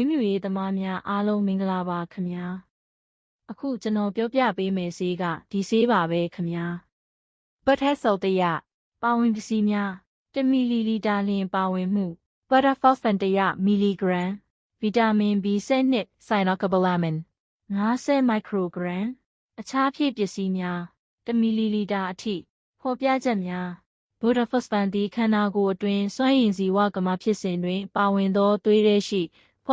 ေးမြူရေးသမားများအားလုံးမင်္ဂလာပါခင်ဗျာအခုကျွန်တော်ပြောပြပေးမယ်ဆေးကဒီဆေးပါပဲခင်ဗျာဘတ်ထက်ဆော်တရပါဝင်ပစ္စည်းများ1မီလီလီတာလျင်ပါဝင်မှုဘတ်တာဖော့ဖန်တရမီလီဂရမ်ဗီတာမင် B7 နဲ့ဆိုင်နော့ကဘလာမင်50မိုက်ခရိုဂရမ်အခြားဖြည့်ပစ္စည်းများ1မီလီလီတာအထိဖော်ပြချက်များဘိုဒါဖော့ဖန်ဒီခန္ဓာကိုယ်အတွင်းစွမ်းရည်စီဝကမဖြစ်စဉ်တွင် ပါဝင်သောသွေးရဲရှိ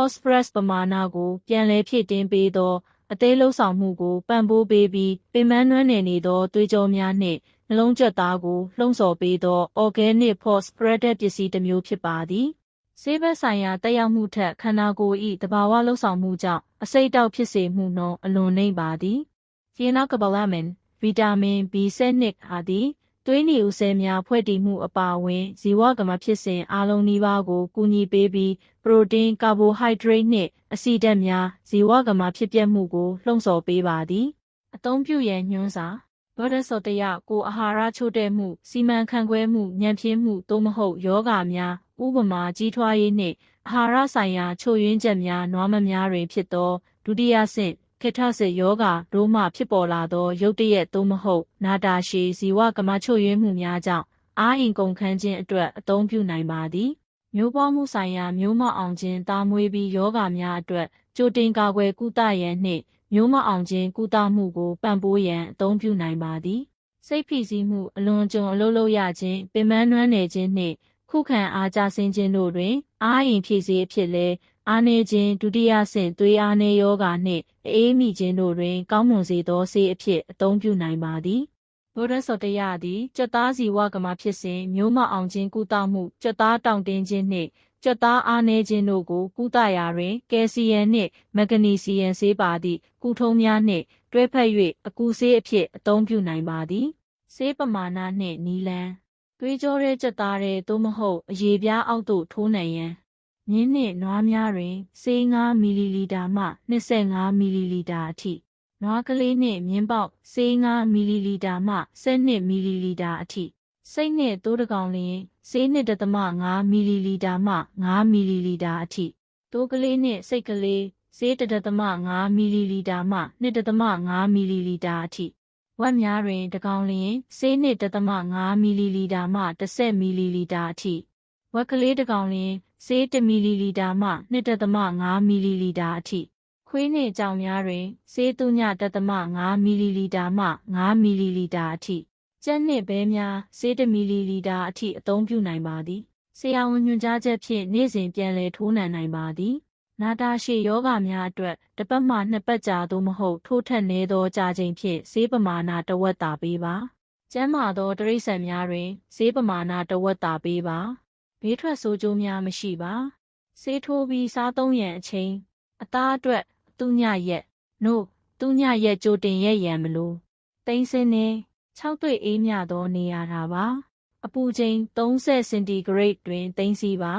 phosphorus ပမာဏကိုပြန်လည်ဖြည့်တင်းပေးသော အသေးလှုပ်ဆောင်မှုကိုပံ့ပိုးပေးပြီးပင်မနွမ်းနယ်နေသောသွေးကြောများနှင့်နှလုံးကျက်သားကိုလှုံ့ဆော်ပေးသော organic phosphorated ပစ္စည်းတစ်မျိုးဖြစ်ပါသည်ဆေးဘက်ဆိုင်ရာတက်ရောက်မှုထက်ခန္ဓာကိုယ်၏တဘာဝလှုပ်ဆောင်မှုကြောင့်အစိတ်တောက်ဖြစ်စေမှုနှုန်းအလွန်နှိမ့်ပါသည်။ရေနောက်ကပလာမင်ဗီတာမင် B7 အားသည် သွေးနီဦးဆဲများဖွဲ့တည်မှုအပါအဝင်ဇီဝကမဖြစ်စဉ်အားလုံးနီးပါးကိုကူညီပေးပြီးပရိုတင်းကာဘိုဟိုက်ဒရိတ်နှင့်အဆီဓာတ်များဇီဝကမဖြစ်ပျက်မှုကိုလှုံ့ဆော်ပေးပါသည်အသုံးပြုရန်ညွှန်းစာဘောဒဆော်တရကိုအာဟာရချို့တဲ့မှုစီမံခန့်ခွဲမှုညံပြင်းမှုသို့မဟုတ်ယောဂများဥပမာကြီးထွားရေးနှင့်အာဟာရဆိုင်ရာချို့ယွင်းချက်များနွားမများတွင်ဖြစ်သောဒုတိယဆင့် ခေထစစ်ယောဂဒိုးမှဖြစ်ပေါ်လာသော ရုတ်တရက်သို့မဟုတ် နာတာရှည်ဇီဝကမချို့ယွင်းမှုများကြောင့်အားအင်ကုန်ခန်းခြင်းအတွက်အသုံးပြုနိုင်ပါသည်မျိုးပွားမှုဆိုင်ရာမျိုးမအောင်ခြင်းတာမွေးပြီးယောဂများအတွက်ကြိုတင်ကာကွယ်ကုသရန်နှင့်မျိုးမအောင်ခြင်းကုသမှုကိုပံ့ပိုးရန်အသုံးပြုနိုင်ပါသည်စိတ်ဖိစီးမှုအလွန်ကြုံအလုပ်လုပ်ရခြင်းပင်ပန်းနွမ်းနယ်ခြင်းနှင့်ခုခံအားကျဆင်းခြင်းတို့တွင် အားအင်ဖြည့်စေအဖြစ်လဲ အားနည်းခြင်းဒုတိယဆင့်သွေးအားနည်းယောဂနှင့်အေးမိခြင်းတို့တွင် ကောင်းမွန်စေသောဆေးအဖြစ်အသုံးပြုနိုင်ပါသည်ဘုဒ္ဓဆောတရသည်ကြက်သားစီဝကမာဖြစ်စဉ်မျိုးမအောင်ခြင်းကုသမှုကြက်သားတောင့်တင်းခြင်းနှင့်ကြက်သားအားနည်းခြင်းတို့ကိုကုသရာတွင်ကယ်ဆီယမ်နှင့်မက်ဂနီဆီယမ်ဆေးပါသည့်ကုထုံးများနှင့်တွဲဖက်၍အကူဆေးအဖြစ်အသုံးပြုနိုင်ပါသည်ဆေးပမာဏနှင့်နီလန်းသွေးကြောရဲကြက်သားရဲသို့မဟုတ်အရေပြားအောက်သို့ထိုးနိုင်ရန် မြင်းနှင့်နွားများတွင်ဆေး9မီလီလီတာမှ25မီလီလီတာအထိနွားကလေးနှင့်မြင်းပေါက်ဆေး9မီလီလီတာမှ12မီလီလီတာအထိစိတ်နှင့်သိုးတကောင်လျင်ဆေး2.5မီလီလီတာမှ5မီလီလီတာအထိသိုးကလေးနှင့်စိတ်ကလေးဆေး1.5မီလီလီတာမှ2.5မီလီလီတာအထိဝက်များတွင် တကောင်လျင်ဆေး2.5မီလီလီတာမှ10မီလီလီတာအထိ ဝက်ကလေးတကောင်လျင်ဆေး1မီလီလီတာမှ2.5မီလီလီတာအထိခွေးနှင့်ကြောင်များတွင်ဆေး3.5မီလီလီတာမှ5မီလီလီတာအထိကြက်နှင့်ဘဲများဆေး1မီလီလီတာအထိအသုံးပြုနိုင်ပါသည်ဆရာဝန်ညွှန်ကြားချက်ဖြင့်နေ့စဉ်ပြန်လည်ထိုးနှံနိုင်ပါသည်နာတာရှည်ယောဂများအတွက်တစ်ပတ်မှနှစ်ပတ်ကြာသို့မဟုတ်ထိုးထက်နည်းသောကြာချိန်ဖြင့်ဆေးပမာဏတဝက်တာပေးပါကျန်းမာသောတရိษံများတွင်ဆေးပမာဏတဝက်တာပေးပါ ဘေးထွက်ဆိုးကျိုးများမရှိပါဆေးထိုးပြီးစားသုံးရန်အချိန်အသားအတွက်သူညရက်နို့သူညရက်ကြိုတင်ရက်ရန်မလို့တိန်းစင်းနေ6တွေ့အေးမြသောနေရာတာပါအပူချိန်30စင်တီဂရိတ်တွင်တိန်းစီပါ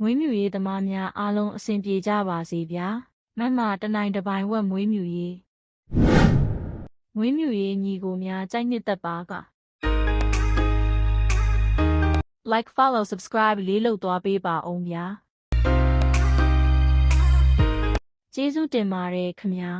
မွေးမြူရေးသမားများအားလုံးအဆင်ပြေကြပါစေဗျာမမတနိုင်တပိုင်ဝက်မွေးမြူရေးမွေးမြူရေးညီကိုများကြိုက်နှစ်သက်ပါက like follow subscribe လေးလုပ်သွားပေးပါအောင်ဗျာကျေးဇူးတင်ပါတယ်ခင်ဗျာ